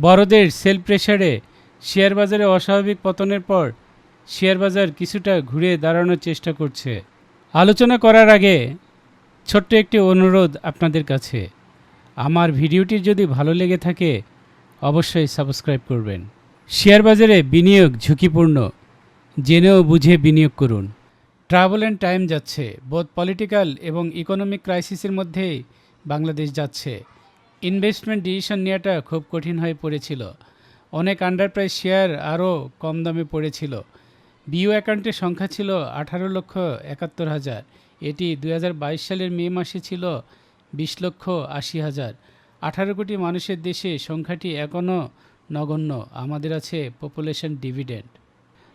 বড়দের সেল প্রেশারে শেয়ার বাজারে অস্বাভাবিক পতনের পর শেয়ার বাজার কিছুটা ঘুরে দাঁড়ানোর চেষ্টা করছে। আলোচনা করার আগে ছোট্ট একটি অনুরোধ আপনাদের কাছে। আমার ভিডিওটি যদি ভালো লেগে থাকে, অবশ্যই সাবস্ক্রাইব করবেন। শেয়ার বাজারে বিনিয়োগ ঝুঁকিপূর্ণ। জেনেও বুঝে বিনিয়োগ করুন। ট্রাভেল অ্যান্ড টাইম যাচ্ছে। বোধ পলিটিক্যাল এবং ইকোনমিক ক্রাইসিসের মধ্যেই বাংলাদেশ যাচ্ছে। ইনভেস্টমেন্ট ডিসিশন নেওয়াটা খুব কঠিন হয়ে পড়েছিল। অনেক আন্ডারপ্রাইজ শেয়ার আরও কম দামে পড়েছিল। বিও অ্যাকাউন্টের সংখ্যা ছিল আঠারো লক্ষ একাত্তর হাজার। এটি দু হাজার বাইশ সালের মে মাসে ছিল বিশ লক্ষ আশি হাজার। আঠারো কোটি মানুষের দেশে সংখ্যাটি এখনও নগণ্য। আমাদের আছে পপুলেশন ডিভিডেন্ড।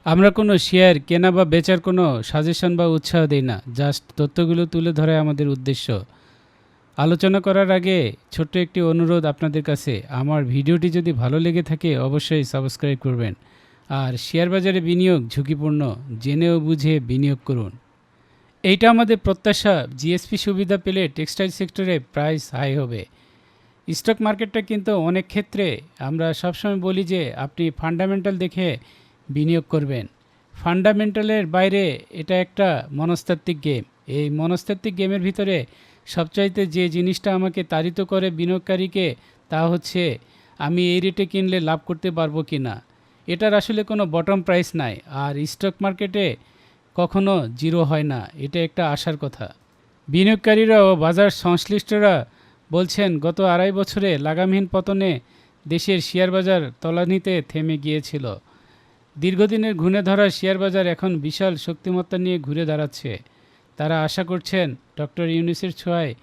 আমরা কোনো শেয়ার কেনা বা বেচার কোনো সাজেশন বা উৎসাহ দিই না। জাস্ট তথ্যগুলো তুলে ধরে আমাদের উদ্দেশ্য। আলোচনা করার আগে ছোট্ট একটি অনুরোধ আপনাদের কাছে। আমার ভিডিওটি যদি ভালো লেগে থাকে অবশ্যই সাবস্ক্রাইব করবেন। আর শেয়ার বাজারে বিনিয়োগ ঝুঁকিপূর্ণ, জেনেও বুঝে বিনিয়োগ করুন। এইটা আমাদের প্রত্যাশা, জিএসপি সুবিধা পেলে টেক্সটাইল সেক্টরে প্রাইস হাই হবে। স্টক মার্কেটটা কিন্তু অনেক ক্ষেত্রে আমরা সবসময় বলি যে, আপনি ফান্ডামেন্টাল দেখে বিনিয়োগ করবেন। ফান্ডামেন্টালের বাইরে এটা একটা মনস্তাত্ত্বিক গেম। এই মনস্তাত্ত্বিক গেমের ভিতরে সবচাইতে যে জিনিসটা আমাকে তাড়িত করে বিনিয়োগকারীকে, তা হচ্ছে, আমি এই রেটে কিনলে লাভ করতে পারব কি না এটার আসলে কোনো বটম প্রাইস নাই, আর স্টক মার্কেটে কখনো জিরো হয় না, এটা একটা আশার কথা। বিনিয়োগকারীরা ও বাজার সংশ্লিষ্টরা বলছেন, গত আড়াই বছরে লাগামহীন পতনে দেশের শেয়ার বাজার তলানিতে থেমে গিয়েছিল। দীর্ঘদিনের ঘুণে ধরা শেয়ার বাজার এখন বিশাল শক্তিমত্তা নিয়ে ঘুরে দাঁড়াচ্ছে। তারা আশা করছেন ডক্টর ইউনিসের ছোঁয়ায়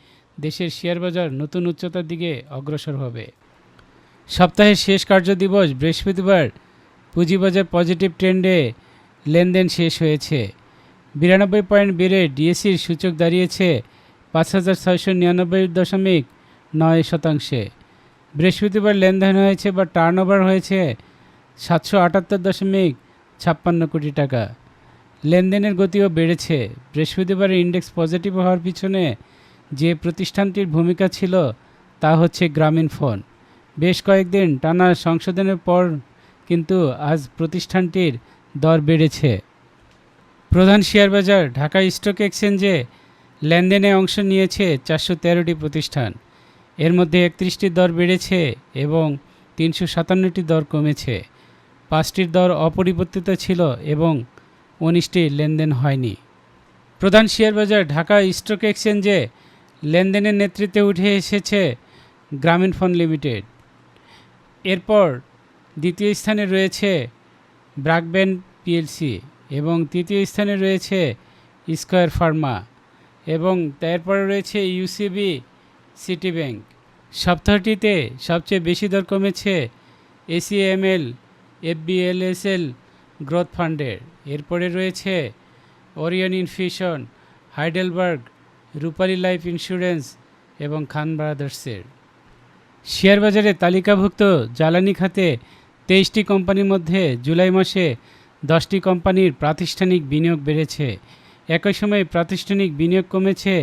দেশের শেয়ার বাজার নতুন উচ্চতার দিকে অগ্রসর হবে। সপ্তাহের শেষ কার্যদিবস বৃহস্পতিবার পুঁজিবাজার পজিটিভ ট্রেন্ডে লেনদেন শেষ হয়েছে। বিরানব্বই পয়েন্ট বেড়ে ডিএসির সূচক দাঁড়িয়েছে পাঁচ হাজার ছয়শো নিরানব্বই দশমিক নয় শতাংশে। বৃহস্পতিবার লেনদেন হয়েছে বা টার্নওভার হয়েছে সাতশো আটাত্তর দশমিক ছাপ্পান্ন কোটি টাকা। লেনদেনের গতিও বেড়েছে। বৃহস্পতিবার ইন্ডেক্স পজিটিভ হওয়ার পিছনে যে প্রতিষ্ঠানটির ভূমিকা ছিল, তা হচ্ছে গ্রামীণ ফোন। বেশ কয়েকদিন টানা সংশোধনের পর কিন্তু আজ প্রতিষ্ঠানটির দর বেড়েছে। প্রধান শেয়ার বাজার ঢাকা স্টক এক্সচেঞ্জে লেনদেনে অংশ নিয়েছে চারশো তেরোটি প্রতিষ্ঠান। এর মধ্যে একত্রিশটি দর বেড়েছে এবং তিনশো সাতান্নটি দর কমেছে। পাঁচটির দর অপরিবর্তিত ছিল এবং উনিশটি লেনদেন হয়নি। প্রধান শেয়ার বাজার ঢাকা স্টক এক্সচেঞ্জে লেনদেনের নেতৃত্বে উঠে এসেছে গ্রামীণ ফোন লিমিটেড। এরপর দ্বিতীয় স্থানে রয়েছে ব্রাকব্যান্ড পিএলসি এবং তৃতীয় স্থানে রয়েছে স্কয়ার ফার্মা এবং তারপরে রয়েছে ইউসিবি সিটি ব্যাংক। সপ্তাহটিতে সবচেয়ে বেশি দর কমেছে এসিএমএল, এফবিএলএসএল গ্রোথ ফান্ডের এরপরে রয়েছে Orion infusion, Heidelberg, Rupali life insurance এবং খান ব্রাদার্সের। শেয়ার বাজারে তালিকাভুক্ত জ্বালানি খাতে তেইশটি কোম্পানির মধ্যে জুলাই মাসে দশটি কোম্পানির প্রাতিষ্ঠানিক বিনিয়োগ বেড়েছে। একই সময়ে প্রাতিষ্ঠানিক বিনিয়োগ কমেছে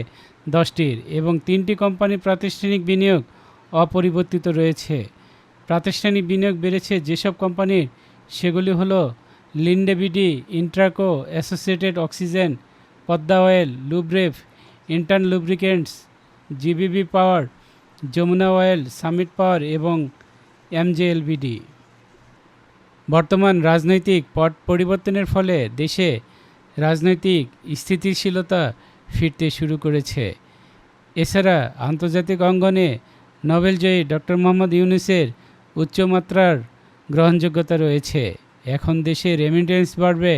দশটির এবং তিনটি কোম্পানির প্রাতিষ্ঠানিক বিনিয়োগ অপরিবর্তিত রয়েছে। প্রাতিষ্ঠানিক বিনিয়োগ বেড়েছে যেসব কোম্পানির, সেগুলি হলো Linde BD, Intraco, associated oxygen Padma oil Lubref eastern lubricants, GBB power, Jamuna oil Summit power এবং এমজেএলবিডি। বর্তমান রাজনৈতিক পট পরিবর্তনের ফলে দেশে রাজনৈতিক স্থিতিশীলতা ফিরতে শুরু করেছে। এছাড়া আন্তর্জাতিক অঙ্গনে নোবেলজয়ী ডক্টর মোহাম্মদ ইউনুসের উচ্চমাত্রার গ্রহণযোগ্যতা রয়েছে। এখন দেশে রেমিটেন্স বাড়বে,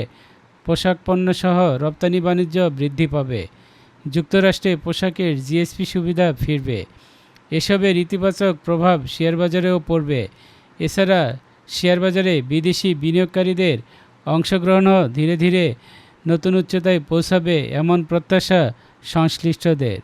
পোশাক পণ্যসহ রপ্তানি বাণিজ্য বৃদ্ধি পাবে, যুক্তরাষ্ট্রে পোশাকের জিএসপি সুবিধা ফিরবে, এসবের ইতিবাচক প্রভাব শেয়ার বাজারেও পড়বে, এছাড়া শেয়ার বাজারে বিদেশি বিনিয়োগকারীদের অংশগ্রহণও ধীরে ধীরে নতুন উচ্চতায় পৌঁছাবে এমন প্রত্যাশা সংশ্লিষ্টদের।